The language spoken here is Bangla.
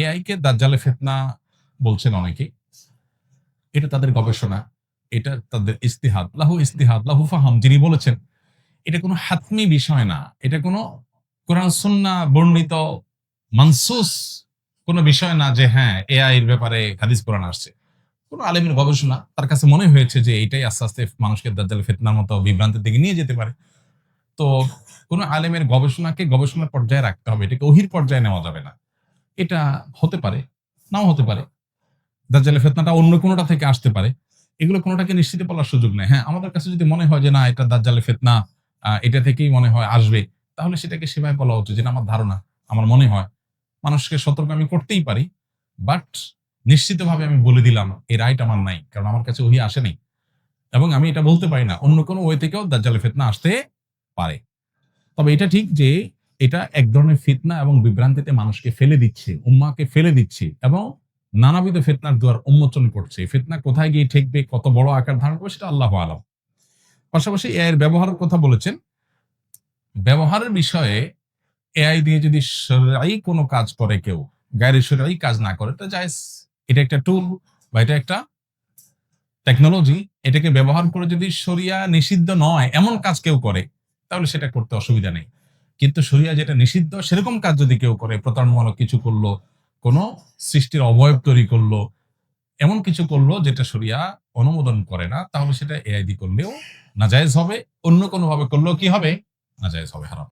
এআই কে দাজ্জালে ফেতনা বলছেন অনেকেই। এটা তাদের গবেষণা, এটা তাদের ইস্তিহাদ। লাহু ইস্তিহাদ, লাহু ফাহাম যিনি বলেছেন, এটা কোনো হাতমি বিষয় না, এটা কোনো কোরআন সুন্না বর্ণিত মানসুস কোনো বিষয় না যে হ্যাঁ এআই এর ব্যাপারে হাদিস কোরআন আসছে। কোনো আলেমের গবেষণা, তার কাছে মনে হয়েছে যে এটাই আস্তে আস্তে মানুষকে দাজ্জাল ফেতনার মতো বিভ্রান্তির দিকে নিয়ে যেতে পারে। তো কোনো আলেমের গবেষণাকে গবেষণার পর্যায়ে রাখতে হবে, এটাকে ওহির পর্যায়ে নেওয়া যাবে না। এটা হতে পারে, নাও হতে পারে। দাজ্জালের ফেতনাটা অন্য কোনোটা থেকে আসতে পারে। এগুলো কোনোটাকে নিশ্চিত বলার সুযোগ নেই। হ্যাঁ আমাদের কাছে যদি মনে হয় যে না, এটা দাজ্জালের ফেতনা এটা থেকেই মনে হয় আসবে, তাহলে সেটাকে সেভাবে বলা উচিত যেটা আমার ধারণা, আমার মনে হয়। মানুষকে সতর্ক আমি করতেই পারি, বাট নিশ্চিতভাবে আমি বলে দিলাম, এই রাইট আমার নাই, কারণ আমার কাছে ওহি আসেনি এবং আমি এটা বলতে পারি না, অন্য কোনো ওয়ে থেকেও দাজ্জালের ফেতনা আসতে পারে। তবে এটা ঠিক যে এটা এক ধরনের ফিতনা এবং বিভ্রান্তিতে মানুষকে ফেলে দিচ্ছে, উম্মাকে ফেলে দিচ্ছে এবং নানাবিধ ফিতনার দুয়ার উন্মোচন করছে। ফিতনা কোথায় গিয়ে ঠেকবে, কত বড় আকার ধারণ করবে সেটা আল্লাহ আলম। পাশাপাশি এর ব্যবহারের কথা বলেছেন, ব্যবহারের বিষয়ে এআই দিয়ে যদি সরাই কোনো কাজ করে কেউ, গায়ের সরাই কাজ না করে তো জায়েজ। এটা একটা টুল বা এটা একটা টেকনোলজি এটাকে ব্যবহার করে যদি শরিয়া নিষিদ্ধ নয়, এমন কাজ কেউ করে, তাহলে সেটা করতে অসুবিধা নেই। কিন্তু শরিয়া যেটা নিষিদ্ধ, সেরকম কাজ যদি কেউ করে, প্রতারণামূলক কিছু করল, কোনো সৃষ্টির অবয়ব তৈরি করল, এমন কিছু করল যেটা শরিয়া অনুমোদন করে না, তাহলে সেটা এআইডি করলেও নাজায়জ হবে, অন্য কোনোভাবে করলেও কি হবে? নাজায়জ হবে, হারাম।